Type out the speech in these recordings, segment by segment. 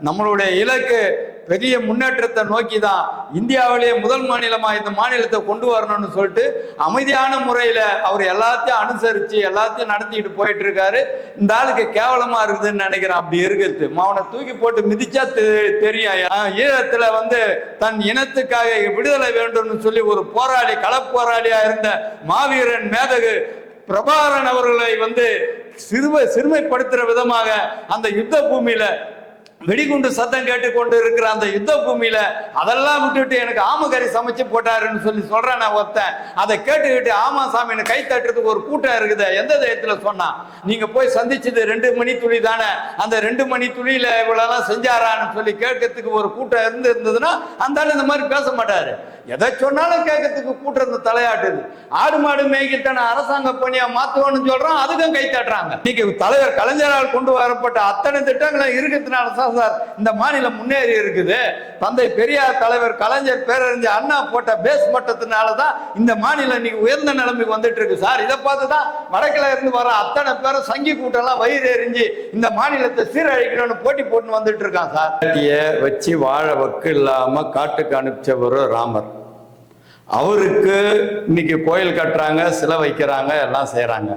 நம்மளுடைய இலக்கு பெரிய முன்னேற்றத்தை நோக்கி தான் இந்தியாவிலேயே முதல் மாநிலமாக இந்த மாநிலத்தை கொண்டு வரணும்னு சொல்லிட்டு அமைதியான முறையில் அவர் எல்லாத்தையும் அனுசரித்து எல்லாத்தையும் நடத்திட்டு போயிட்டு இருக்காரு இந்த ஆளுக்கு கேவலமாக இருக்குதுன்னு நினைக்கிறேன். அப்படி இருக்குது. மாவனை தூக்கி போட்டு மிதிச்சா தெரியும் ஈழத்தில் வந்து தன் இனத்துக்காக விடுதலை வேண்டும்னு சொல்லி ஒரு போராளி களப்போராளியாக இருந்த மாவீரன் மேதகு பிரபாகரன் அவர்களை வந்து சிறுமை சிறுமைப்படுத்துற விதமாக அந்த யுத்த பூமியில வெடிகுண்டு சத்தம் கேட்டு கொண்டு இருக்கிற அந்த யுத்த பூமியில அதெல்லாம் விட்டுட்டு எனக்கு ஆமகரி சமைச்சு போட்டாருன்னு சொல்லி சொல்றேன் நான் ஒருத்தன். அதை கேட்டுக்கிட்டு ஆமா சாமின்னு கை தட்டுறதுக்கு ஒரு கூட்டம் இருக்குது. எந்த தைரியத்துல சொன்னா நீங்க போய் சந்திச்சது ரெண்டு மணி துளி தானே அந்த ரெண்டு மணி துளியில இவ்வளவு செஞ்சாரான்னு சொல்லி கேட்கறதுக்கு ஒரு கூட்டம் இருந்து இருந்ததுன்னா அந்த இந்த மாதிரி பேச மாட்டாரு. எதை சொன்னாலும் கேட்கறதுக்கு கூட்டம் இந்த தலையாட்டுது ஆடு மாடு மேய்க்கிட்டான அரசாங்க பணியா மாத்துவோம்னு சொல்றோம் அதுக்கும் கை தட்டுறாங்க. இன்னைக்கு தலைவர் கலைஞரால் கொண்டு வரப்பட்ட அத்தனை திட்டங்களும் இருக்கிறதுனால தான் சார் இந்த மாநிலம் முன்னேறி இருக்குது. தந்தை பெரியார் தலைவர் கலைஞர் பேரறிஞர் அண்ணா போட்ட பேஸ் மட்டத்தினால தான் இந்த மாநிலம் இன்னைக்கு உயர்ந்த நிலைமைக்கு வந்துட்டு இருக்கு சார் இதை பார்த்து தான் வடக்கில இருந்து வர அத்தனை பேரும் சங்கி கூட்டம்லாம் வயிறு எரிஞ்சு இந்த மாநிலத்தை சீரழிக்கணும்னு போட்டி போட்டு வந்துட்டு இருக்கான் சார் வச்சு வாழ வக்கு இல்லாம காட்டுக்கு அனுப்பிச்சவர் ராமர். அவருக்கு இன்னைக்கு கோயில் கட்டுறாங்க சிலை வைக்கிறாங்க எல்லாம் செய்கிறாங்க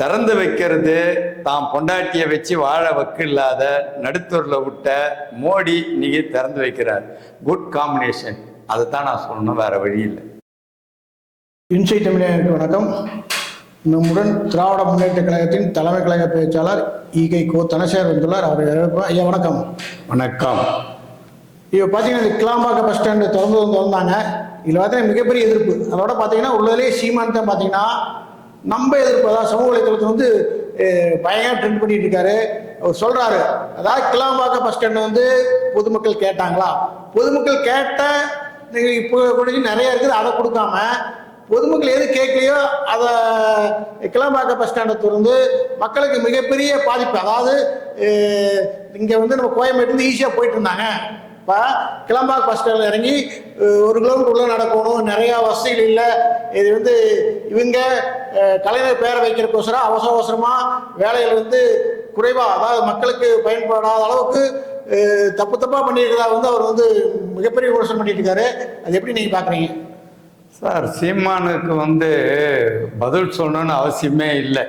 திறந்து வைக்கிறது. தான் பொண்டாட்டியை வச்சு வாழ வக்கு இல்லாத நடுத்தூர்ல விட்ட மோடி இன்னைக்கு திறந்து வைக்கிறார். குட் காம்பினேஷன் அதை தான் நான் சொல்லணும் வேற வழி இல்லை. இன்சைட் தமிழருக்கு வணக்கம். நம்முடன் திராவிட முன்னேற்ற கழகத்தின் தலைமை கழக பேச்சாளர் ஈகை கோ தனசேகர் வந்துள்ளார். அவரை. ஐயா வணக்கம். வணக்கம். இப்போ பார்த்தீங்கன்னா இந்த கிளாம்பாக்கம் பஸ் ஸ்டாண்டு திறந்து வந்து திறந்தாங்க. இதில் பார்த்தீங்கன்னா மிகப்பெரிய எதிர்ப்பு. அதோட பார்த்தீங்கன்னா உள்ளதுலேயே சீமான் தான் பார்த்தீங்கன்னா நம்ம எதிர்ப்பு அதாவது சமூக வலைத்தளத்தில் வந்து பயங்கர ட்ரெண்ட் பண்ணிட்டு இருக்காரு. அவர் சொல்றாரு அதாவது கிளாம்பாக்கம் பஸ் ஸ்டாண்டு வந்து பொதுமக்கள் கேட்டாங்களா? பொதுமக்கள் கேட்ட நீங்கள் இப்போ கூட நிறைய இருக்குது அதை கொடுக்காம பொதுமக்கள் எது கேட்கலையோ அதை கிளம்பாக்க பஸ் ஸ்டாண்டை திறந்து மக்களுக்கு மிகப்பெரிய பாதிப்பு. அதாவது இங்கே வந்து நம்ம கோயம்பேட்டிலேருந்து ஈஸியாக போயிட்டு இருந்தாங்க. இப்போ கிளம்பாக் பஸ் ஸ்டாண்டில் இறங்கி ஒரு கிலோமீட்டர் உள்ள நடக்கணும். நிறையா வசதிகள் இல்லை. இது வந்து இவங்க கலைஞர் பேரை வைக்கிறக்கோசரம் அவசர அவசரமாக வேலைகள் வந்து குறைவாக அதாவது மக்களுக்கு பயன்படாத அளவுக்கு தப்பு தப்பாக பண்ணியிருக்கிறதா வந்து அவர் வந்து மிகப்பெரிய விமர்சனம் பண்ணிட்டு இருக்காரு அது எப்படி நீங்கள் பார்க்குறீங்க சார் சீமானுக்கு வந்து பதில் சொல்லணும்னு அவசியமே இல்லை.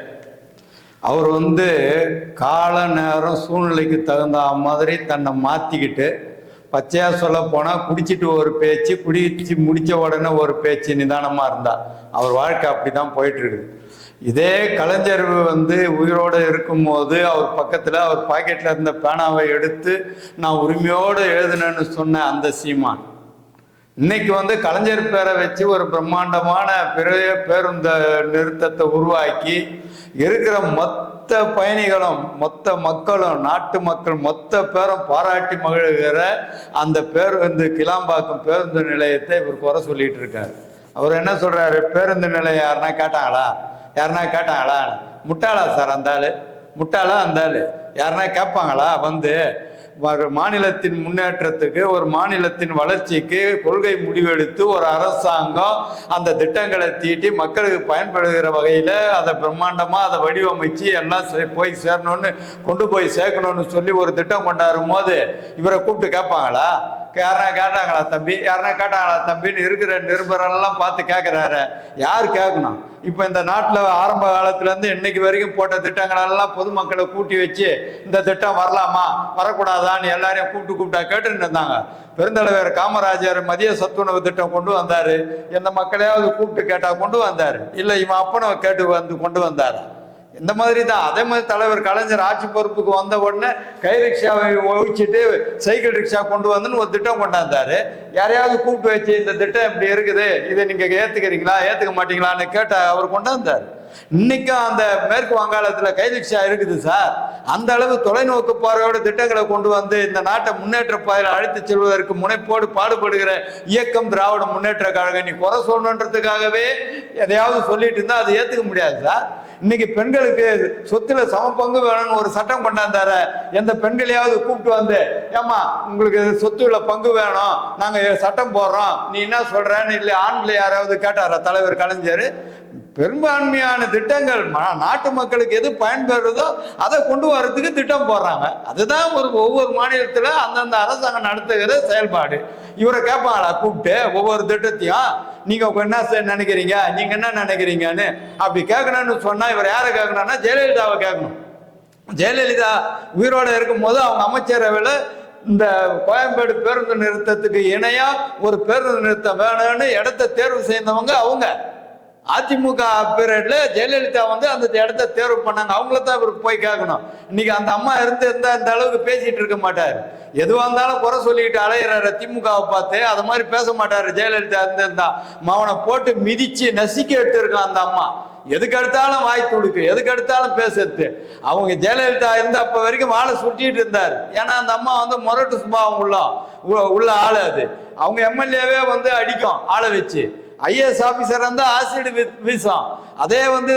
அவர் வந்து கால நேரம் சூழ்நிலைக்கு தகுந்த மாதிரி தன்னை மாற்றிக்கிட்டு பச்சையாக சொல்ல போனால் குடிச்சிட்டு ஒரு பேச்சு குடிச்சு முடிச்ச உடனே ஒரு பேச்சு நிதானமாக இருந்தார் அவர் வாழ்க்கை அப்படி தான் போயிட்டு இதே கலைஞர் வந்து உயிரோடு இருக்கும்போது அவர் பக்கத்தில் அவர் பாக்கெட்டில் இருந்த பேனாவை எடுத்து நான் உரிமையோடு எழுதுனேன்னு சொன்ன அந்த சீமான். இன்னைக்கு வந்து கலைஞர் பேரை வச்சு ஒரு பிரம்மாண்டமான பெரிய பேருந்த நிறுத்தத்தை உருவாக்கி இருக்கிற மொத்த பயணிகளும் மொத்த மக்களும் நாட்டு மக்கள் மொத்த பேரும் பாராட்டி மகிழ்கிற அந்த பேருந்து கிளாம்பாக்கம் பேருந்து நிலையத்தை இவர் குறை சொல்லிட்டு இருக்காரு. அவர் என்ன சொல்றாரு? பேருந்து நிலையம் யாருன்னா கேட்டாங்களா? யாருன்னா கேட்டாங்களா? முட்டாளா சார் அந்த முட்டாளா அந்த ஆளு? யாருன்னா கேட்பாங்களா? வந்து மாநிலத்தின் முன்னேற்றத்துக்கு ஒரு மாநிலத்தின் வளர்ச்சிக்கு கொள்கை முடிவெடுத்து ஒரு அரசாங்கம் அந்த திட்டங்களை தீட்டி மக்களுக்கு பயன்படுகிற வகையில் அதை பிரம்மாண்டமாக அதை வடிவமைச்சு எல்லாம் சே- போய் சேரணும்னு கொண்டு போய் சேர்க்கணும்னு சொல்லி ஒரு திட்டம் கொண்டாடும் போது இவரை கூப்பிட்டு கேட்பாங்களா? யாருன்னா கேட்டாங்களா தம்பி? யாருன்னா கேட்டாங்களா தம்பின்னு இருக்கிற நிருபரெல்லாம் பார்த்து கேட்குறாரு யார் கேட்கணும் இப்போ இந்த நாட்டில் ஆரம்ப காலத்துலேருந்து இன்னைக்கு வரைக்கும் போட்ட திட்டங்களெல்லாம் பொதுமக்களை கூட்டி வச்சு இந்த திட்டம் வரலாமா? வரக்கூடாதான்னு எல்லாரையும் கூப்பிட்டு கூப்பிட்டா கேட்டுன்னு இருந்தாங்க. பெருந்தலைவர் காமராஜர் மதிய சத்துணவு திட்டம் கொண்டு வந்தார். எந்த மக்களையாவது கூப்பிட்டு கேட்டால் கொண்டு வந்தார். இல்லை இவன் அப்பனை கேட்டு வந்து கொண்டு வந்தார்? இந்த மாதிரி தான் அதே மாதிரி தலைவர் கலைஞர் ஆட்சி பொறுப்புக்கு வந்த உடனே கை ரிக்ஷாவை ஒழிச்சிட்டு சைக்கிள் ரிக்ஷா கொண்டு வந்துன்னு ஒரு திட்டம் கொண்டாந்தாரு. யாரையாவது கூப்பிட்டு வச்சு இந்த திட்டம் இப்படி இருக்குது இதை நீங்க ஏத்துக்கிறீங்களா ஏத்துக்க மாட்டீங்களான்னு கேட்ட அவர் கொண்டாந்தார். இன்னைக்கும் அந்த மேற்கு வங்காளத்துல கை ரிக்ஷா இருக்குது சார். அந்த அளவு தொலைநோக்கு பார்வையோட திட்டங்களை கொண்டு வந்து இந்த நாட்டை முன்னேற்ற பாதையில் அழைத்து செல்வதற்கு முனைப்போடு பாடுபடுகிற இயக்கம் திராவிட முன்னேற்ற கழகம். நீ குறை சொல்லணுன்றதுக்காகவே எதையாவது சொல்லிட்டு இருந்தா அதை ஏத்துக்க முடியாது சார். இன்னைக்கு பெண்களுக்கு சொத்துல சம பங்கு வேணும்னு ஒரு சட்டம் கொண்டாந்தார. எந்த பெண்களையாவது கூப்பிட்டு வந்து ஏமா உங்களுக்கு சொத்துல பங்கு வேணும். நாங்க சட்டம் போடுறோம். நீ என்ன சொல்றேன்னு இல்லை ஆண்களை யாராவது கேட்டாரா? தலைவர் கலைஞர் பெரும்பான்மையான திட்டங்கள் ம- நாட்டு மக்களுக்கு எது பயன்பெறுதோ அதை கொண்டு வர்றதுக்கு திட்டம் போடுறாங்க. அதுதான் ஒரு ஒவ்வொரு மாநிலத்தில் அந்தந்த அரசாங்கம் நடத்துகிற செயல்பாடு. இவரை கேட்பாங்களா கூப்பிட்டு ஒவ்வொரு திட்டத்தையும் நீங்க என்ன சார் நினைக்கிறீங்க? நீங்க என்ன நினைக்கிறீங்கன்னு அப்படி கேட்கணும்னு சொன்னா இவர் யாரை கேட்கணும்னா ஜெயலலிதாவை கேட்கணும். ஜெயலலிதா உயிரோட இருக்கும்போது அவங்க அமைச்சரவையில் இந்த கோயம்பேடு பேருந்து நிறுத்தத்துக்கு இணையா ஒரு பேருந்து நிறுத்தம் வேணும்னு இடத்த தேர்வு செய்தவங்க அவங்க. அதிமுக பீரியட்ல ஜெயலலிதா வந்து அந்த இடத்த தேர்வு பண்ணாங்க. அவங்கள தான் இவர் போய் கேட்கணும். இன்னைக்கு அந்த அம்மா இருந்து இருந்தா இந்த அளவுக்கு பேசிட்டு இருக்க மாட்டார். எதுவாக இருந்தாலும் குறை சொல்லிக்கிட்டு அலையிறாரு திமுகவை பார்த்து. அது மாதிரி பேச மாட்டாரு ஜெயலலிதா இருந்திருந்தா. மவனை போட்டு மிதிச்சு நசுக்கி எடுத்துருக்கான் அந்த அம்மா. எதுக்கு எடுத்தாலும் வாய் துடுக்கு. எதுக்கு எடுத்தாலும் பேசுறது. அவங்க ஜெயலலிதா இருந்த அப்ப வரைக்கும் வாழை சுட்டிட்டு இருந்தார். ஏன்னா அந்த அம்மா வந்து முரட்டு சுபாவம் உள்ள உ- உள்ள ஆளு அது. அவங்க எம்எல்ஏவே வந்து அடிக்கும். ஆளை வச்சு. ஐஏஎஸ் ஆபீசர் வந்து ஆசிட் வீசும். அதே வந்து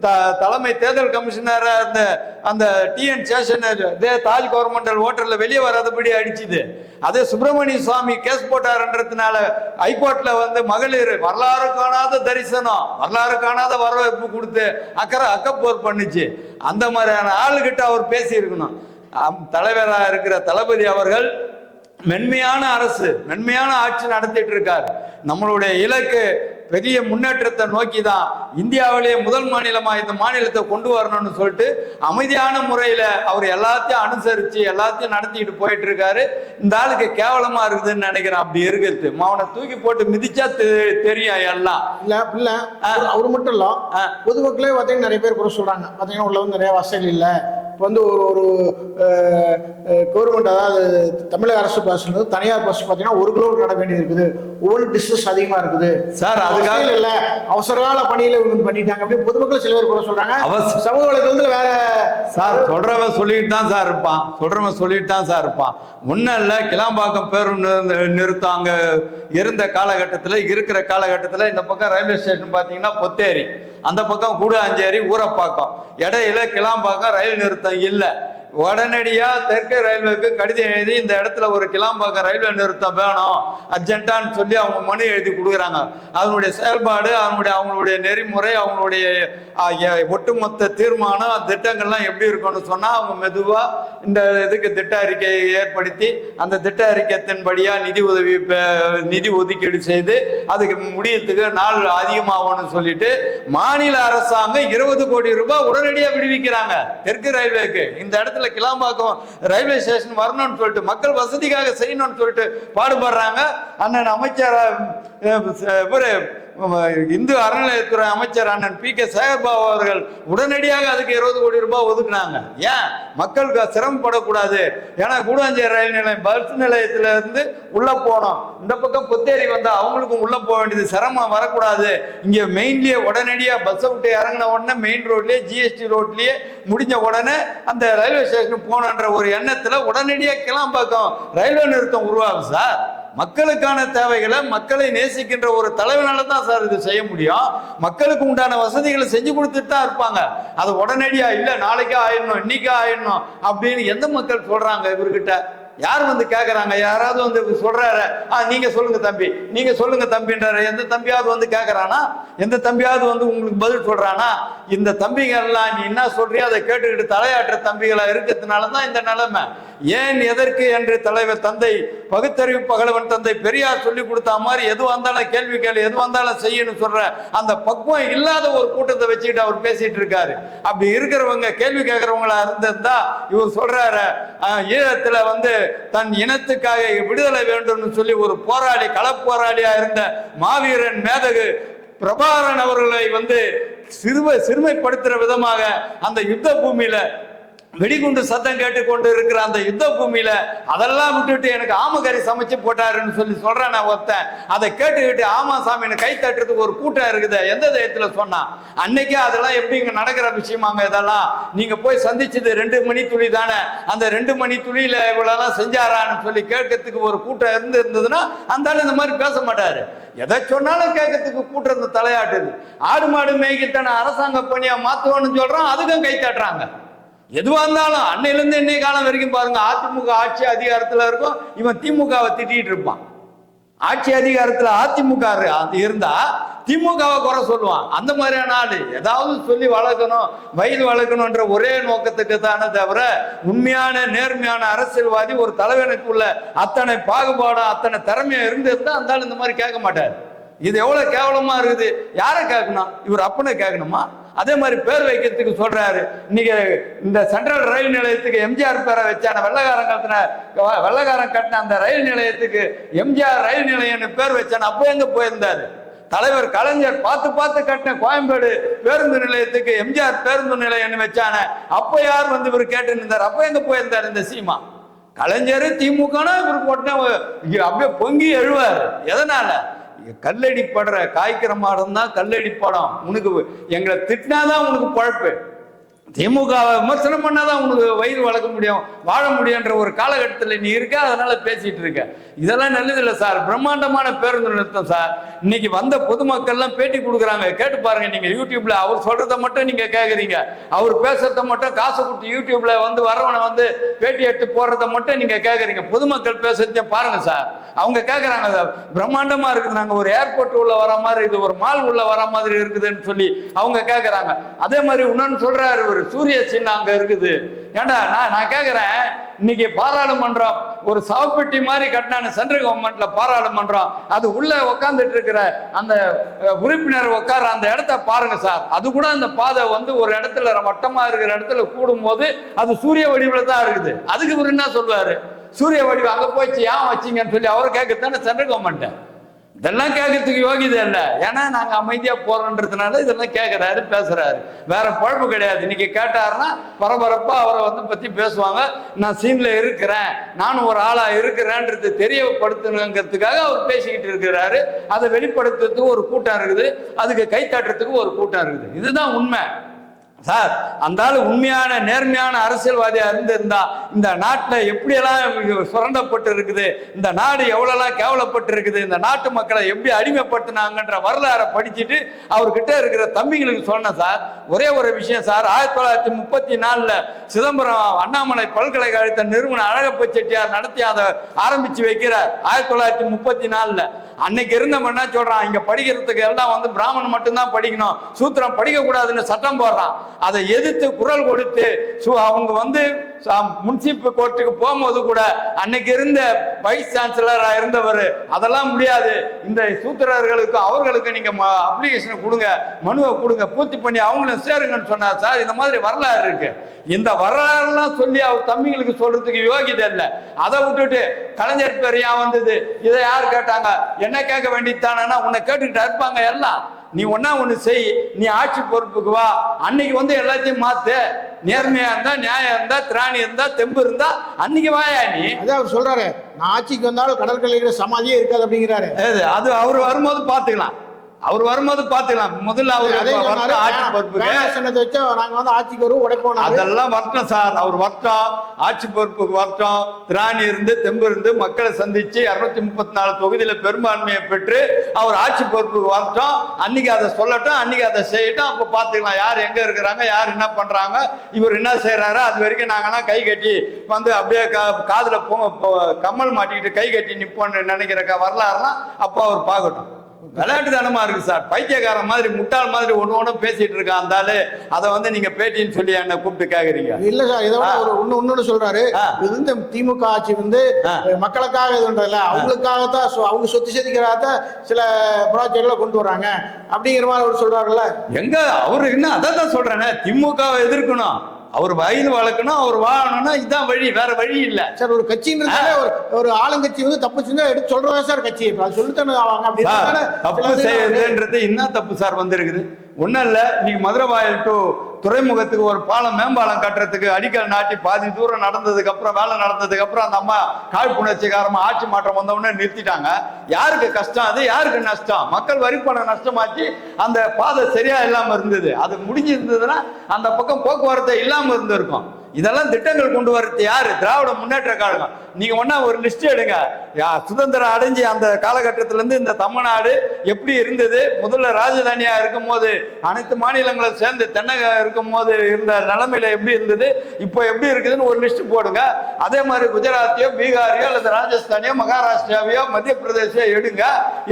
த- தலைமை தேர்தல் கமிஷனராக அந்த அந்த டிஎன் சேஷன் இதே தாஜ் கவர்மெண்டல் ஹோட்டல்ல வெளியே வராதபடி அடிச்சுது. அதே சுப்பிரமணிய சுவாமி கேஸ் போட்டாருன்றதுனால ஹைகோர்ட்ல வந்து மகளிர் வரலாறு காணாத தரிசனம் வரலாறு காணாத வரவேற்பு கொடுத்து அக்கறை அக்கப்போர் பண்ணுச்சு. அந்த மாதிரியான ஆளுகிட்ட அவர் பேசியிருக்கணும். தலைவராக இருக்கிற தளபதி அவர்கள் மென்மையான அரசு மென்மையான ஆட்சி நடத்திட்டு இருக்கார். நம்மளுடைய இலக்கு பெரிய முன்னேற்றத்தை நோக்கி தான் இந்தியாவிலேயே முதல் மாநிலமா இந்த மாநிலத்தை கொண்டு வரணும்னு சொல்லிட்டு அமைதியான முறையில அவர் எல்லாத்தையும் அனுசரிச்சு எல்லாத்தையும் நடத்திக்கிட்டு போயிட்டு இருக்காரு. இந்த ஆளுக்கு கேவலமா இருக்குதுன்னு நினைக்கிறேன். அப்படி இருக்குது அவனை தூக்கி போட்டு மிதிச்சா தெ- தெரியும் எல்லாம். இல்ல இல்ல அவர் மட்டும் இல்ல. பொதுமக்களே பார்த்தீங்கன்னா நிறைய பேர் குறை சொல்றாங்க. பார்த்தீங்கன்னா உள்ள வந்து நிறைய வசதி இல்லை. வந்து ஒரு ஒரு கவர்மெண்ட் அதாவது தமிழக அரசு பஸ் தனியார் பஸ் பார்த்தீங்கன்னா ஒரு கிலோமீட்டர் நட வேண்டியது இருக்குது. ஒவ்வொரு டிஸ்டன்ஸ் அதிகமா இருக்குது. சார், அதுக்காக- இல்ல. அவசர கால பணியில இவங்க பண்ணிட்டாங்க. அப்படி பொதுமக்கள் சில பேர் குறை சொல்றாங்க. சமூக வலைதளத்துல வேற சார் சொல்றவன் சொல்லிட்டு தான் சார் இருப்பான். சொல்றவன் சொல்லிட்டு தான் சார் இருப்பான். முன்ன இல்ல கிளாம்பாக்கம் நிறு- நிறுத்தம் அங்க இருந்த காலகட்டத்தில் இருக்கிற காலகட்டத்தில் இந்த பக்கம் ரயில்வே ஸ்டேஷன் பார்த்தீங்கன்னா பொத்தேரி. அந்த பக்கம் கூட அஞ்சேரி ஊரை ஊரப்பாக்கம் இடையில கிளாம்பாக்கம் ரயில் நிறுத்தம் இல்லை. உடனடியா தெற்கு ரயில்வேக்கு கடிதம் எழுதி இந்த இடத்துல ஒரு கிளாம்பாக்கம் ரயில்வே நிறுத்தம் வேணும் அர்ஜென்ட்டான்னு சொல்லி அவங்க மனு எழுதி கொடுக்குறாங்க. அதனுடைய செயல்பாடு அவங்களுடைய அவங்களுடைய நெறிமுறை அவங்களுடைய ஒட்டுமொத்த தீர்மானம் திட்டங்கள்லாம் எப்படி இருக்கும்னு சொன்னால் அவங்க மெதுவாக இந்த இதுக்கு திட்ட அறிக்கையை ஏற்படுத்தி அந்த திட்ட அறிக்கையத்தின்படியாக நிதி உதவி பெ- நிதி ஒதுக்கீடு செய்து அதுக்கு முடியத்துக்கு நாள் அதிகமாகும்னு சொல்லிட்டு மாநில அரசாங்கம் இருபது கோடி ரூபாய் உடனடியாக விடுவிக்கிறாங்க தெற்கு ரயில்வேக்கு. இந்த இடத்துல கிளாம்பாக்கம் ரயில்வே ஸ்டேஷன் வரணும்னு சொல்லிட்டு மக்கள் வசதிக்காக செய்யணும்னு சொல்லிட்டு பாடுபடுறாங்க. அண்ணன் அமைச்சர் இவர் இந்து அறநிலையத்துறை அமைச்சர் அண்ணன் பி கே சேகர்பாபு அவர்கள் உடனடியாக அதுக்கு இருபது கோடி ரூபாய் ஒதுக்குனாங்க. ஏன்? மக்களுக்கு சிரமப்படக்கூடாது. ஏன்னா கூடாஞ்சேரி ரயில் நிலையம் பஸ் நிலையத்துல இருந்து உள்ள போனோம். இந்த பக்கம் புத்தேரி வந்தா அவங்களுக்கும் உள்ள போக வேண்டியது. சிரமம் வரக்கூடாது. இங்க மெயின்லயே உடனடியா பஸ்ஸை விட்டு இறங்கின உடனே மெயின் ரோட்லயே ஜிஎஸ்டி ரோட்லயே முடிஞ்ச உடனே அந்த ரயில்வே ஸ்டேஷனுக்கு போகணுன்ற ஒரு எண்ணத்துல உடனடியா கிளம்பாக்கம் ரயில்வே நிறுத்தம் உருவாகும் சார். மக்களுக்கான தேவைகளை மக்களை நேசிக்கின்ற ஒரு தலைவனால தான் சார் இது செய்ய முடியும். மக்களுக்கு உண்டான வசதிகளை செஞ்சு கொடுத்துட்டு தான் இருப்பாங்க. அது உடனடியா இல்லை நாளைக்கே ஆயிடணும் இன்னைக்கே ஆயிடணும் அப்படின்னு எந்த மக்கள் சொல்றாங்க இவர்கிட்ட? யார் வந்து கேட்குறாங்க யாராவது வந்து சொல்றாரு? ஆ நீங்க சொல்லுங்க தம்பி. நீங்க சொல்லுங்க தம்பின்றாரு. எந்த தம்பியாவது வந்து கேக்குறானா? எந்த தம்பியாவது வந்து உங்களுக்கு பதில் சொல்றானா? இந்த தம்பிங்க எல்லாம் நீ என்ன சொல்றியோ அதை கேட்டுக்கிட்டு தலையாட்டுற தம்பிகளா இருக்கிறதுனால தான் இந்த நிலைமை. ஏன் எதற்கு என்று தலைவர் தந்தை பகுத்தறிவு பகலவன் தந்தை பெரியார் சொல்லி கொடுத்த மாதிரி எது வந்தாலும் கேள்வி கேள்வி எது வந்தாலும் செய்யணும் சொல்ற அந்த பக்குவம் இல்லாத ஒரு கூட்டத்தை வச்சுக்கிட்டு அவர் பேசிட்டு இருக்காரு. அப்படி இருக்கிறவங்க கேள்வி கேட்கறவங்களா இருந்திருந்தா இவர் சொல்றாரு ஈழத்துல வந்து தன் இனத்துக்காக விடுதலை வேண்டும்னு சொல்லி ஒரு போராளி களப்போராளியா இருந்த மாவீரன் மேதகு பிரபாரன் அவர்களை வந்து சிறுமை சிறுமைப்படுத்துற விதமாக அந்த யுத்த பூமியில வெடிகுண்டு சத்தம் கேட்டுக்கொண்டு இருக்கிற அந்த யுத்த பூமியில அதெல்லாம் விட்டுட்டு எனக்கு ஆமகரி சமைச்சு போட்டாருன்னு சொல்லி சொல்றேன் நான் ஒருத்தன். அதை கேட்டுக்கிட்டு ஆமா சாமி கை தட்டுறதுக்கு ஒரு கூட்டம் இருக்குது. எந்த தைரியத்துல சொன்னா? அன்னைக்கே அதெல்லாம் எப்படி இங்க நடக்கிற விஷயமாங்க இதெல்லாம்? நீங்க போய் சந்திச்சது ரெண்டு மணி துளி தானே? அந்த ரெண்டு மணி துளியில இவ்வளவுலாம் செஞ்சாரான்னு சொல்லி கேட்கறதுக்கு ஒரு கூட்டம் இருந்து இருந்ததுன்னா அந்த இந்த மாதிரி பேச மாட்டாரு. எதை சொன்னாலும் கேட்கறதுக்கு கூட்டம் இந்த தலையாட்டுது. ஆடு மாடு மேய்க்கத்தான அரசாங்க பணியா மாத்துவோம்னு சொல்றான் அதுக்கும் கை தட்டுறாங்க. எதுவாக இருந்தாலும் அன்னையிலேருந்து இன்னை காலம் வரைக்கும் பாருங்க அதிமுக ஆட்சி அதிகாரத்தில் இருக்கும் இவன் திமுகவை திட்டிகிட்டு இருப்பான். ஆட்சி அதிகாரத்தில் அதிமுக அது இருந்தா திமுகவை குறை சொல்லுவான். அந்த மாதிரியான ஆள். ஏதாவது சொல்லி வளர்க்கணும் வயது வளர்க்கணுன்ற ஒரே நோக்கத்துக்கு தானே தவிர உண்மையான நேர்மையான அரசியல்வாதி ஒரு தலைவனுக்குள்ள அத்தனை பாகுபாடும் அத்தனை திறமையும் இருந்திருந்தா அந்த ஆள் இந்த மாதிரி கேட்க மாட்டார். இது எவ்வளவு கேவலமா இருக்குது? யாரை கேட்கணும்? இவர் அப்பனை கேட்கணுமா? அதே மாதிரி பேர் வைக்கிறதுக்கு சொல்றாரு. இன்னைக்கு இந்த சென்ட்ரல் ரயில் நிலையத்துக்கு எம்ஜிஆர் பேரை வச்சான வெள்ளக்காரன் கட்டின வெள்ளக்காரன் கட்டின அந்த ரயில் நிலையத்துக்கு எம்ஜிஆர் ரயில் நிலையம்னு பேர் வச்சான அப்போ எங்க போயிருந்தாரு? தலைவர் கலைஞர் பார்த்து பார்த்து கட்டின கோயம்பேடு பேருந்து நிலையத்துக்கு எம்ஜிஆர் பேருந்து நிலையம்னு வச்சான. அப்போ யார் வந்து இவர் கேட்டு இருந்தார் அப்போ எங்க போயிருந்தார் இந்த சீமா? கலைஞர் திமுகனா இவர் போட்டா அப்படியே பொங்கி எழுவார். எதனால? கல்லடி படுற காய்க்கிற மாதிரி இருந்தால் கல்லடி படம் உனக்கு எங்களை திட்டினாதான் உனக்கு பழப்பு. திமுகவை விமர்சனம் பண்ணாதான் உனக்கு வயிறு வளர்க்க முடியும் வாழ முடியுன்ற ஒரு காலகட்டத்தில் நீ இருக்க அதனால பேசிட்டு இருக்க. இதெல்லாம் நல்லது இல்லை சார். பிரம்மாண்டமான பேருந்து நிறுத்தம் சார். இன்னைக்கு வந்த பொதுமக்கள்லாம் பேட்டி கொடுக்குறாங்க. கேட்டு பாருங்க நீங்க யூடியூப்ல அவர் சொல்றத மட்டும் நீங்க கேட்குறீங்க அவர் பேசுறத மட்டும் காசு கொடுத்து யூடியூப்ல வந்து வரவனை வந்து பேட்டி எடுத்து போடுறத மட்டும் நீங்க கேட்குறீங்க பொதுமக்கள் பேசுறதையும் பாருங்க சார். அவங்க கேட்குறாங்க சார் பிரம்மாண்டமா இருக்குது. நாங்கள் ஒரு ஏர்போர்ட் உள்ள வர மாதிரி இது ஒரு மால் உள்ள வர மாதிரி இருக்குதுன்னு சொல்லி அவங்க கேட்குறாங்க அதே மாதிரி இன்னொன்னு சொல்றாரு ஒரு சூரிய சின்னம் அங்க இருக்குது. ஏண்டா நான் நான் கேக்குறேன் இன்னைக்கு பாராளுமன்றம் ஒரு சவப்பெட்டி மாதிரி கட்டினான சென்ட்ரல் கவர்மெண்ட்ல பாராளுமன்றம். அது உள்ள உட்காந்துட்டு இருக்கிற அந்த உறுப்பினர் உட்கார அந்த இடத்த பாருங்க சார். அது கூட அந்த பாதை வந்து ஒரு இடத்துல வட்டமா இருக்கிற இடத்துல கூடும் போது அது சூரிய வடிவில் தான் இருக்குது. அதுக்கு இவர் என்ன சொல்லுவாரு சூரிய வடிவம் அங்க போச்சு ஏன் வச்சீங்கன்னு சொல்லி அவர் கேட்கத்தானே சென்ட்ரல் கவர்மெண்ட்டை? இதெல்லாம் கேட்கறதுக்கு யோகிதை இல்லை. ஏன்னா நாங்கள் அமைதியாக போகிறோன்றதுனால இதெல்லாம் கேட்குறாரு பேசுகிறாரு வேற குழப்பு கிடையாது. இன்னைக்கு கேட்டாருன்னா பரபரப்பாக அவரை வந்து பற்றி பேசுவாங்க. நான் சீனில் இருக்கிறேன். நானும் ஒரு ஆளாக இருக்கிறேன்றது தெரியப்படுத்தணுங்கிறதுக்காக அவர் பேசிக்கிட்டு இருக்கிறாரு. அதை வெளிப்படுத்துறதுக்கு ஒரு கூட்டம் இருக்குது. அதுக்கு கைத்தாட்டுறதுக்கு ஒரு கூட்டம் இருக்குது. இதுதான் உண்மை. சார் அந்த உண்மையான நேர்மையான அரசியல்வாதியா இருந்திருந்தா இந்த நாட்டில் எப்படியெல்லாம் சுரண்டப்பட்டு இருக்குது இந்த நாடு எவ்வளோலாம் கேவலப்பட்டு இருக்குது இந்த நாட்டு மக்களை எப்படி அடிமைப்படுத்தினாங்கன்ற வரலாறை படிச்சுட்டு அவர்கிட்ட இருக்கிற தம்பிங்களுக்கு சொன்னேன் சார். ஒரே ஒரு விஷயம் சார் ஆயிரத்தி தொள்ளாயிரத்தி முப்பத்தி நாலில் சிதம்பரம் அண்ணாமலை பல்கலைக்கழகத்தை நிறுவன அழகப்ப செட்டியார் நடத்தி அதை ஆரம்பிச்சு வைக்கிறார் ஆயிரத்தி தொள்ளாயிரத்தி முப்பத்தி நாலில். அன்னைக்கு இருந்தவன் என்ன சொல்றான்? இங்க படிக்கிறதுக்கு எல்லாம் வந்து பிராமணன் மட்டும்தான் படிக்கணும். சூத்திரம் படிக்க கூடாதுன்னு சட்டம் போடுறான். அதை எதிர்த்து குரல் கொடுத்து அவங்க வந்து முன்சிபல் கோர்ட்டுக்கு போகும்போது கூட அன்னைக்கு இருந்த வைஸ் சான்சலராக இருந்தவர் அதெல்லாம் முடியாது. இந்த சூத்திரர்களுக்கு அவர்களுக்கு நீங்கள் அப்ளிகேஷனை கொடுங்க மனுவை கொடுங்க பூர்த்தி பண்ணி அவங்களும் சேருங்கன்னு சொன்னார் சார் இந்த மாதிரி வரலாறு இருக்கு. இந்த வரலாறுலாம் சொல்லி அவர் தம்பிங்களுக்கு சொல்றதுக்கு யோகிதை இல்லை. அதை விட்டுட்டு கலைஞர் பேர் ஏன் வந்தது? இதை யார் கேட்டாங்க? என்ன கேட்க வேண்டியதானா உன்னை கேட்டுக்கிட்டு இருப்பாங்க எல்லாம். நீ ஒன்னா ஒண்ணு செய் நீ ஆட்சி பொறுப்புக்கு வா. அன்னைக்கு வந்து எல்லாத்தையும் மாத்து. நேர்மையா இருந்தா நியாயம் இருந்தா திராணி இருந்தா தெம்பு இருந்தா அன்னைக்கு வாயா நீ? அதான் அவர் சொல்றாரு நான் ஆட்சிக்கு வந்தாலும் கடற்கரையில் சமாதியே இருக்காது அப்படிங்கிறாரு. அது அவர் வரும்போது பாத்துக்கலாம் அவர் வரும்போது பாத்துக்கலாம் முதல்ல அவர் ஆட்சி பொறுப்புக்கு. வச்சு நாங்க வந்து ஆட்சிக்கு வருவோம் உடைப்போம். அதெல்லாம் வரட்டும் சார். அவர் வரட்டும். ஆட்சி பொறுப்புக்கு வரட்டும். திராணி இருந்து தெம்பு இருந்து மக்களை சந்திச்சு இருநூத்தி முப்பத்தி நாலு தொகுதியில பெரும்பான்மையை பெற்று அவர் ஆட்சி பொறுப்புக்கு வரட்டும். அன்னைக்கு அதை சொல்லட்டும். அன்னைக்கு அதை செய்யட்டும். அப்ப பாத்துக்கலாம் யார் எங்க இருக்கிறாங்க யார் என்ன பண்றாங்க இவர் என்ன செய்யறாரு அது வரைக்கும் நாங்கெல்லாம் கை கட்டி வந்து அப்படியே காதுல கம்மல் மாட்டிக்கிட்டு கை கட்டி நிப்போம்னு நினைக்கிற வரலாறுலாம் அப்போ அவர் பார்க்கட்டும். விளையாட்டுத்தனமா இருக்கு சார். பைத்தியக்காரன் மாதிரி முட்டாள் மாதிரி ஒண்ணு ஒண்ணு பேசிட்டு இருக்கான் ஆளு அதை வந்து நீங்க பேட்டின்னு சொல்லி என்ன கூப்பிட்டு கேக்குறீங்க. இல்ல சார் இதை விட ஆ. ஒரு ஒண்ணு சொல்றாரு. ஆ. இது வந்து திமுக ஆட்சி வந்து மக்களுக்காக இதுன்றதுல அவங்களுக்காகத்தான் அவங்க சொத்து சேர்த்துக்கிறாக சில ப்ராஜெக்ட்களை கொண்டு வராங்க அப்படிங்கிற மாதிரி அவர் சொல்றாருல்ல. எங்க அவரு என்ன அதான் தான் சொல்றேனே திமுகவை எதிர்க்கணும். அவர் வயது வளர்க்கணும் அவர் வாழணும்னா இதுதான் வழி வேற வழி இல்ல. சார் ஒரு கட்சின்றதால ஒரு ஒரு ஆளுங்கட்சி வந்து தப்பு செஞ்சா எடுத்து சொல்றதா சார் கட்சி. அது சொல்லித்தானே ஆவாங்க அப்படி சார் இருந்தாதானே தப்பு செய்யுதுன்றது என்ன தப்பு சார் வந்திருக்குது. ஒன்றும் இல்லை இன்னைக்கு மதுரை வாயில் டு துறைமுகத்துக்கு ஒரு பாலம் மேம்பாலம் கட்டுறதுக்கு அடிக்கல் நாட்டி பாதி தூரம் நடந்ததுக்கு அப்புறம் வேலை நடந்ததுக்கு அப்புறம் அந்த அம்மா காழ்ப்புணர்ச்சிகாரமா ஆட்சி மாற்றம் வந்தவொடனே நிறுத்திட்டாங்க. யாருக்கு கஷ்டம் அது யாருக்கு நஷ்டம்? மக்கள் வரி பணம் நஷ்டமாச்சு அந்த பாதை சரியா இல்லாம இருந்தது. அது முடிஞ்சிருந்ததுன்னா அந்த பக்கம் போக்குவரத்து இல்லாம இருந்திருக்கும். இதெல்லாம் திட்டங்கள் கொண்டு வரது யாரு? திராவிட முன்னேற்ற கழகம். நீங்க ஒன்னா ஒரு லிஸ்ட் எடுங்க. சுதந்திரம் அடைஞ்சு அந்த காலகட்டத்தில இருந்து இந்த தமிழ்நாடு எப்படி இருந்தது? முதல்ல ராஜதானியா இருக்கும் போது அனைத்து மாநிலங்களும் சேர்ந்து தென்னக இருக்கும் போது இருந்த நிலைமையில எப்படி இருந்தது? இப்போ எப்படி இருக்குதுன்னு ஒரு லிஸ்ட் போடுங்க. அதே மாதிரி குஜராத்தையோ பீகாரையோ அல்லது ராஜஸ்தானையோ மகாராஷ்டிராவையோ மத்திய பிரதேசோ எடுங்க.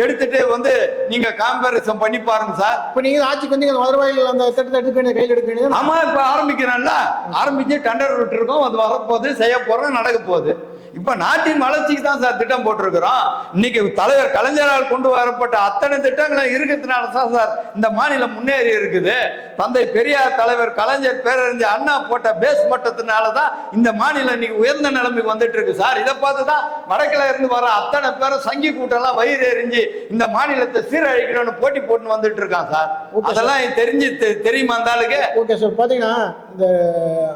எடுத்துட்டு வந்து நீங்க காம்பேரிசன் பண்ணி பாருங்க சார். இப்போ நீங்க ஆட்சிக்கு வந்து அந்த மதுரவாயில் அந்த திட்டத்தை எடுக்க வேண்டிய கையில் எடுக்க வேண்டியது ஆமா இப்ப ஆரம்பிக்கிறோம்ல ஆரம்பிச்சு டெண்டர் விட்டுருக்கோம் அது வரப்போகுது செய்ய போறோம் நடக்க போகுது. இப்ப நாட்டின் வளர்ச்சிக்கு தான் சார் திட்டம் போட்டிருக்கிறோம். இன்னைக்கு தலைவர் கலைஞரால் கொண்டு வரப்பட்ட அத்தனை திட்டங்களும் இருக்கிறதுனால தான் சார் இந்த மாநிலம் முன்னேறி இருக்குது. தந்தை பெரியார் தலைவர் கலைஞர் பேரறிஞர் அண்ணா போட்ட பேஸ் மட்டத்தினால தான் இந்த மாநிலம் இன்னைக்கு உயர்ந்த நிலைமைக்கு வந்துட்டு இருக்கு சார். இதை பார்த்து தான் வடக்குல இருந்து வர அத்தனை பேரும் சங்கி கூட்டம்லாம் வயிறு எறிஞ்சு இந்த மாநிலத்தை சீரழிக்கணும்னு போட்டி போட்டு வந்துட்டு இருக்கான் சார். அதெல்லாம் தெரிஞ்சு தெரியுமா ஆளுக்கு? Okay sir. பார்த்தீங்கன்னா இந்த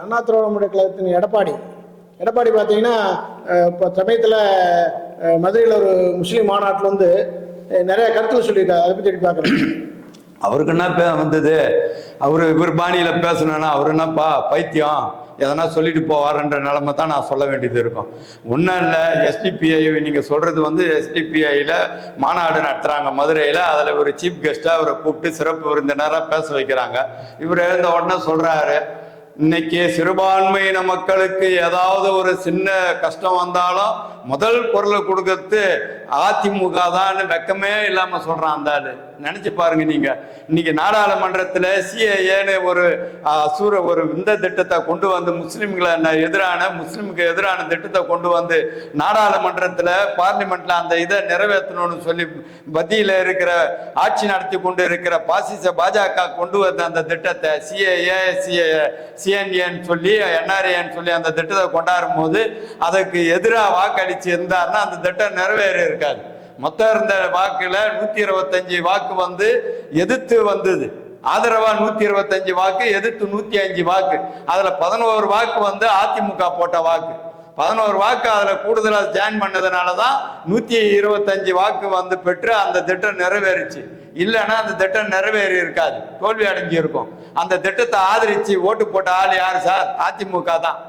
அண்ணா திராவிட முன்னேற்ற கழகத்தின் எடப்பாடி எடப்பாடி பார்த்தீங்கன்னா இப்போ சமயத்தில் மதுரையில் ஒரு முஸ்லீம் மாநாட்டில் வந்து நிறைய கருத்துக்கள் சொல்லியிருக்காரு. அதை பற்றி எப்படி பார்க்குறேன் அவருக்கு என்ன பே வந்தது? அவர் இவர் பாணியில் பேசணும்னா அவர் என்னப்பா பைத்தியம்? எதனா சொல்லிட்டு போவாருன்ற நிலைமை தான் நான் சொல்ல வேண்டியது இருக்கும். ஒன்றும் இல்லை எஸ்டிபிஐ நீங்கள் சொல்கிறது வந்து எஸ்டிபிஐயில் மாநாடு நடத்துகிறாங்க மதுரையில் அதில் ஒரு சீஃப் கெஸ்ட்டாக அவரை கூப்பிட்டு சிறப்பு விருந்தினராக பேச வைக்கிறாங்க. இவர் எழுந்த உடனே சொல்கிறாரு இன்னைக்கு சிறுபான்மையின மக்களுக்கு ஏதாவது ஒரு சின்ன கஷ்டம் வந்தாலும் முதல் பொருளை கொடுக்கறது அதிமுக தான் வெக்கமே இல்லாம சொல்றான் அந்த ஆளு. நினைச்சு பாருங்க நீங்க. இன்னைக்கு நாடாளுமன்றத்துல சிஏஏன்னு ஒரு அஹ், அசூர ஒரு இந்த திட்டத்தை கொண்டு வந்து முஸ்லிம்களை எதிரான முஸ்லிமுக்கு எதிரான திட்டத்தை கொண்டு வந்து நாடாளுமன்றத்துல பார்லிமெண்ட்ல அந்த இதை நிறைவேற்றணும்னு சொல்லி மத்தியில இருக்கிற ஆட்சி நடத்தி கொண்டு இருக்கிற பாசிச பாஜக கொண்டு வந்த அந்த திட்டத்தை சிஏஏ சிஏ சிஎன்ஏன்னு சொல்லி என்ஆர்ஏன்னு சொல்லி அந்த திட்டத்தை கொண்டாடும் போது அதுக்கு எதிராக வாக்களிச்சு இருந்தாருன்னா அந்த திட்டம் நிறைவேறி இருக்காது மொத்தம் இருந்த வாக்குல நூத்தி இருபத்தஞ்சு வாக்கு வந்து எதிர்த்து வந்தது. ஆதரவா நூத்தி இருபத்தஞ்சு வாக்கு எதிர்த்து நூத்தி அஞ்சு வாக்கு. அதுல பதினோரு வாக்கு வந்து அதிமுக போட்ட வாக்கு. பதினோரு வாக்கு அதுல கூடுதலா ஜாயின் பண்ணதுனால தான் நூத்தி இருபத்தஞ்சு வாக்கு வந்து பெற்று அந்த திட்டம் நிறைவேறிச்சு. இல்லைன்னா அந்த திட்டம் நிறைவேறி இருக்காது. தோல்வி அடைஞ்சிருக்கும். அந்த திட்டத்தை ஆதரிச்சு ஓட்டு போட்ட ஆள் யாரு சார்? அதிமுக தான்.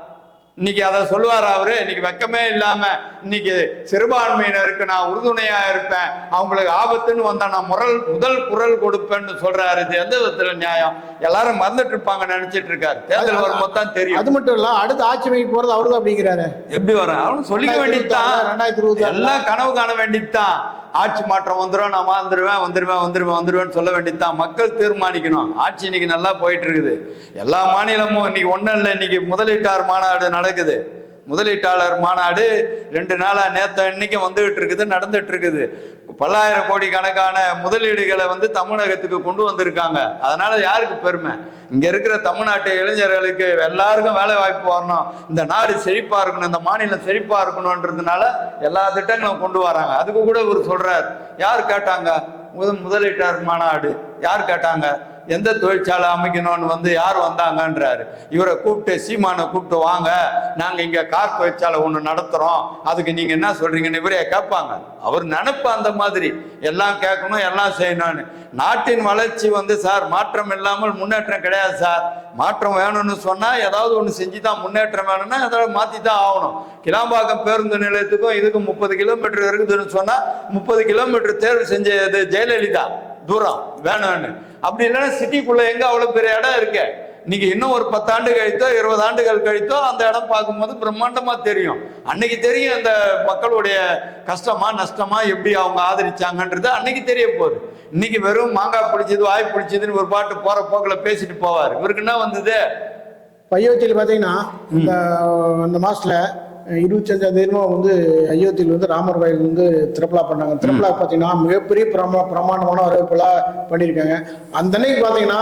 இன்னைக்கு அதை சொல்லுவார் அவரு. இன்னைக்கு வெக்கமே இல்லாம இன்னைக்கு சிறுபான்மையினருக்கு நான் உறுதுணையா இருப்பேன். அவங்களுக்கு ஆபத்துன்னு வந்தா நான் முரல் முதல் குரல் கொடுப்பேன்னு சொல்றாரு. இது எந்த விதத்துல நியாயம்? எல்லாரும் மறந்துட்டு இருப்பாங்க நினைச்சிட்டு இருக்காரு. தேர்தல் வரும்போது தான் தெரியும். அது மட்டும் இல்ல அடுத்த ஆட்சி அமைக்க போறது அவரு அப்படிங்கிறாரு. எப்படி வரும்? அவனு சொல்லிக்க வேண்டியதுதான். ரெண்டாயிரத்தி இருபத்தி எல்லாம் கனவு காண வேண்டியதுதான். ஆட்சி மாற்றம் வந்துடும் நான் வாழ்ந்துருவேன் வந்துருவேன் வந்துருவேன் வந்துருவேன்னு சொல்ல வேண்டியதுதான். மக்கள் தீர்மானிக்கணும். ஆட்சி இன்னைக்கு நல்லா போயிட்டு இருக்குது. எல்லா மாநிலமும் இன்னைக்கு ஒன்றும் இல்லை இன்னைக்கு முதலீட்டார் மாநாடு நடக்குது. முதலீட்டாளர் மாநாடு ரெண்டு நாளா நேத்த இன்னைக்கு வந்துகிட்டு இருக்குது நடந்துட்டு இருக்குது. பல்லாயிரம் கோடி கணக்கான முதலீடுகளை வந்து தமிழகத்துக்கு கொண்டு வந்திருக்காங்க. அதனால யாருக்கு பெருமை? இங்க இருக்கிற தமிழ்நாட்டு இளைஞர்களுக்கு எல்லாருக்கும் வேலை வாய்ப்பு வரணும். இந்த நாடு செழிப்பா இருக்கணும் இந்த மாநிலம் செழிப்பா இருக்கணும்ன்றதுனால எல்லா திட்டங்களும் கொண்டு வராங்க. அதுக்கு கூட இவர் சொல்றார். யார் கேட்டாங்க? முதலீட்டாளர் மாநாடு. யார் கேட்டாங்க? எந்த தொழிற்சாலை அமைக்கணும்னு வந்து யார் வந்தாங்கன்றாரு. இவரை கூப்பிட்டு சீமானை கூப்பிட்டு வாங்க நாங்கள் இங்கே கார் தொழிற்சாலை ஒன்று நடத்துகிறோம் அதுக்கு நீங்கள் என்ன சொல்கிறீங்கன்னு இவரே கேட்பாங்க. அவர் நினப்பு அந்த மாதிரி. எல்லாம் கேட்கணும் எல்லாம் செய்யணும்னு. நாட்டின் வளர்ச்சி வந்து சார் மாற்றம் இல்லாமல் முன்னேற்றம் கிடையாது சார். மாற்றம் வேணும்னு சொன்னால் ஏதாவது ஒன்று செஞ்சு தான் முன்னேற்றம் வேணும்னா ஏதாவது மாற்றி தான் ஆகணும். கிளாம்பாக்கம் பேருந்து நிலையத்துக்கும் இதுக்கும் முப்பது கிலோமீட்டர் இருக்குதுன்னு சொன்னால் முப்பது கிலோமீட்டர் தேர்வு செஞ்சது ஜெயலலிதா தூரம் வேணும்னு. அப்படி இல்லைன்னா சிட்டிக்குள்ளே எங்கே அவ்வளோ பெரிய இடம் இருக்கு? நீங்க இன்னும் ஒரு பத்தாண்டு கழித்தோ இருபது ஆண்டுகள் கழித்தோ அந்த இடம் பார்க்கும்போது பிரம்மாண்டமா தெரியும். அன்னைக்கு தெரியும் இந்த மக்களுடைய கஷ்டமா நஷ்டமா எப்படி அவங்க ஆதரிச்சாங்கன்றது. அன்னைக்கு தெரிய போகுது. இன்னைக்கு வெறும் மாங்காய் பிடிச்சது வாய் பிடிச்சதுன்னு ஒரு பாட்டு போற போக்குல பேசிட்டு போவார். இவருக்கு என்ன வந்தது? அயோத்தியில் பார்த்தீங்கன்னா இந்த இந்த மாசத்துல இருபத்தஞ்சாம் தேதிமா வந்து அயோத்தியில் வந்து ராமர் கோயில் வந்து திறப்பலா பண்ணாங்க. திறப்பலா பார்த்தீங்கன்னா மிகப்பெரிய பிரமா பிரமாண்டமான வரவேற்புலா பண்ணியிருக்காங்க. அந்த அன்னைக்கு பார்த்தீங்கன்னா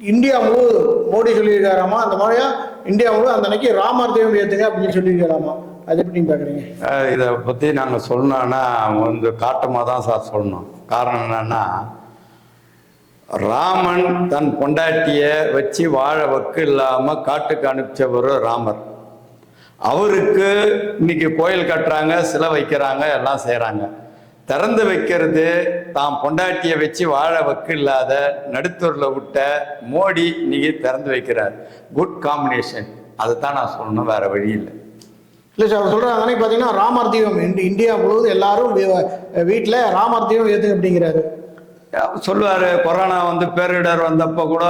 இந்தியா முழுவதும் மோடி சொல்லியிருக்காராமா? அந்த மாதிரியா? இந்தியா முழுவதும் அந்த அன்னைக்கு ராமர் தெய்வம் ஏற்றுங்க அப்படின்னு சொல்லியிருக்காராமா? அதை எப்படி பார்க்குறீங்க? இதை பற்றி நாங்கள் சொல்லணும்னா வந்து காட்டமாக தான் சார் சொல்லணும். காரணம் என்னன்னா ராமன் தன் பொண்டாட்டிய வச்சு வாழ வக்கு இல்லாமல் காட்டுக்கு அனுப்பிச்சவர் ராமர். அவருக்கு இன்னைக்கு கோயில் கட்டுறாங்க சிலை வைக்கிறாங்க எல்லாம் செய்கிறாங்க திறந்து வைக்கிறது. தான் பொண்டாட்டியை வச்சு வாழ வக்கு இல்லாத நடுத்தூரில் விட்ட மோடி இன்னைக்கு திறந்து வைக்கிறார். குட் காம்பினேஷன் அதை தான் நான் சொல்லணும் வேற வழி இல்லை. இல்லை சார் அவர் சொல்கிறாங்க அன்னைக்கு பார்த்தீங்கன்னா ராமர் தீபம் இந்தி- இந்தியா முழுவதும் எல்லாரும் வீட்டில் ராமர் தீபம் ஏற்றுங்க அப்படிங்கிறாரு. சொல்லுவார் கொரோனா வந்து பேரிடர் வந்தப்போ கூட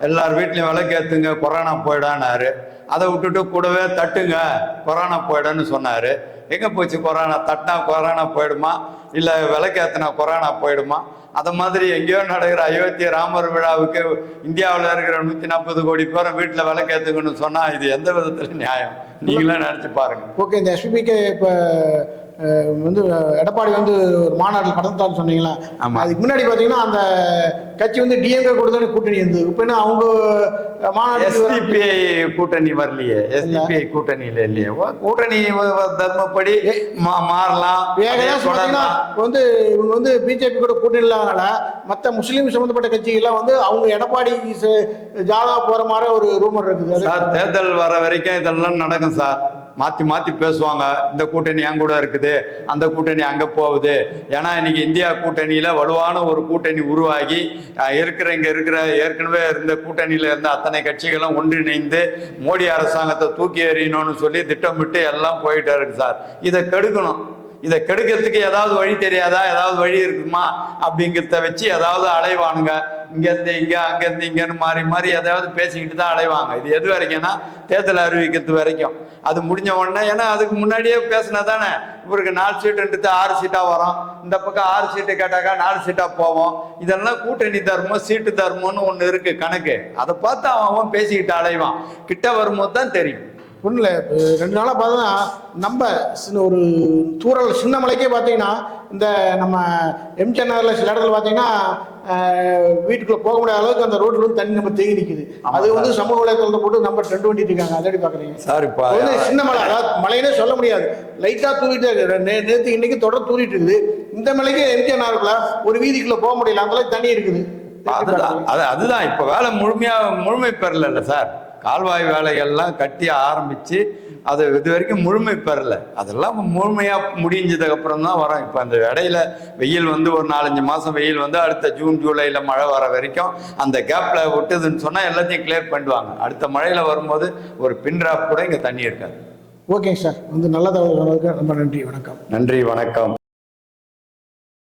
எல்லார் வீட்லையும் விளக்கேற்றுங்க கொரோனா போயிடானாரு அதை விட்டுட்டு கூடவே தட்டுங்க கொரோனா போயிடுன்னு சொன்னார். எங்கே போச்சு கொரோனா? தட்டினா கொரோனா போயிடுமா? இல்லை விளக்கேற்றினா கொரோனா போயிடுமா? அது மாதிரி எங்கேயோ நடக்கிற அயோத்திய ராமர் விழாவுக்கு இந்தியாவில் இருக்கிற நூற்றி நாற்பது கோடி பேரும் வீட்டில் விளக்கேற்றுங்கன்னு சொன்னால் இது எந்த விதத்தில் நியாயம்? நீங்களே நினச்சி பாருங்க. ஓகே இந்த எஸ்பிபிக்கு இப்போ வந்து எடப்பாடி வந்து ஒரு மாநாட்டில் கடந்தான்னு சொன்னீங்களா. அதுக்கு முன்னாடி பார்த்தீங்கன்னா அந்த கட்சி வந்து டிஎம்கே கூட தானே கூட்டணி இருந்தது. இப்போ என்ன அவங்க எஸ்டிபிஐ கூட்டணி வரலையே. எஸ்டிபிஐ கூட்டணியில இல்லையே. கூட்டணி தர்மப்படி மாறலாம். இப்போ வந்து இவங்க வந்து பிஜேபி கூட கூட்டணி இல்லாதனால மற்ற முஸ்லீம் சம்மந்தப்பட்ட கட்சிகள்லாம் வந்து அவங்க எடப்பாடி ஜாதா போகிற மாதிரி ஒரு ரூமர் இருக்குது. சார் தேர்தல் வர வரைக்கும் இதெல்லாம் நடக்கும் சார். மாத்தி மாத்தி பேசுவாங்க. இந்த கூட்டணி என் கூட இருக்குது. அந்த கூட்டணி அங்க போகுது. ஏன்னா இன்னைக்கு இந்தியா கூட்டணியில வலுவான ஒரு கூட்டணி உருவாகி இருக்கிற இங்க இருக்கிற ஏற்கனவே இருந்த கூட்டணியில இருந்த அத்தனை கட்சிகளும் ஒன்றிணைந்து மோடி அரசாங்கத்தை தூக்கி எறியணும்னு சொல்லி திட்டமிட்டு எல்லாம் போயிட்டு இருக்கு சார். இதை கெடுக்கணும். இதை கெடுக்கிறதுக்கு ஏதாவது வழி தெரியாதா? ஏதாவது வழி இருக்குமா? அப்படிங்கிறத வச்சு ஏதாவது அலைவானுங்க. இங்கேருந்து இங்கே அங்கேருந்து இங்கேன்னு மாறி மாறி எதாவது பேசிக்கிட்டு தான் அலைவாங்க. இது எது வரைக்கும்னா தேர்தல் அறிவிக்கிறது வரைக்கும். அது முடிஞ்ச உடனே ஏன்னா அதுக்கு முன்னாடியே பேசினா தானே. இவருக்கு நாலு சீட்டுன்றது ஆறு சீட்டாக வரும். இந்த பக்கம் ஆறு சீட்டு கேட்டாக்கா நாலு சீட்டாக போவோம். இதெல்லாம் கூட்டணி தர்மம் சீட்டு தர்மம்னு ஒன்று இருக்குது கணக்கு. அதை பார்த்து அவன் அவன் பேசிக்கிட்டு அலைவான். கிட்ட வரும்போது தான் தெரியும். ஒன்றும் இல்லை ரெண்டு நாளாக பார்த்தீங்கன்னா நம்ம சின்ன ஒரு தூரல் சின்ன மலைக்கே பார்த்தீங்கன்னா இந்த நம்ம நகரில் சில இடத்துல பார்த்தீங்கன்னா வீட்டுக்குள்ள போக முடியாத அளவுக்கு அந்த ரோட்ல வந்து தண்ணி நம்ம தேங்கி நிற்குது அது வந்து சமூக வலைத்தளத்தை போட்டு நம்ம ட்ரெண்ட் பண்ணிட்டு இருக்காங்க. அதடி பார்க்குறீங்க சார் இப்போ சின்ன மலை அதாவது மலைனே சொல்ல முடியாது. லைட்டாக தூவிட்டே இருக்கு. நே நேற்று இன்னைக்கு தொடர்ந்து தூரிட்டு இருக்குது. இந்த மலைக்கு எம்ஜிஆர் நகருக்குள்ள ஒரு வீதிக்குள்ள போக முடியல. அந்த அளவுக்கு தண்ணி இருக்குது. அதுதான் அது அதுதான். இப்போ வேலை முழுமையா முழுமை பெறல சார். கால்வாய் வேலைகள்லாம் கட்டி ஆரம்பிச்சு அது இது வரைக்கும் முழுமை பெறல. அதெல்லாம் முழுமையா முடிஞ்சதுக்கு அப்புறம் தான் வரும். இப்போ அந்த இடையில வெயில் வந்து ஒரு நாலஞ்சு மாசம் வெயில் வந்து அடுத்த ஜூன் ஜூலைல மழை வர வரைக்கும் அந்த கேப்ல விட்டுதுன்னு சொன்னா எல்லாத்தையும் கிளியர் பண்ணிடுவாங்க. அடுத்த மழையில வரும்போது ஒரு பின் டிராப் கூட இங்க தண்ணி இருக்காது. ஓகேங்க சார். வந்து நல்ல தகவல் ரொம்ப நன்றி. வணக்கம். நன்றி. வணக்கம்.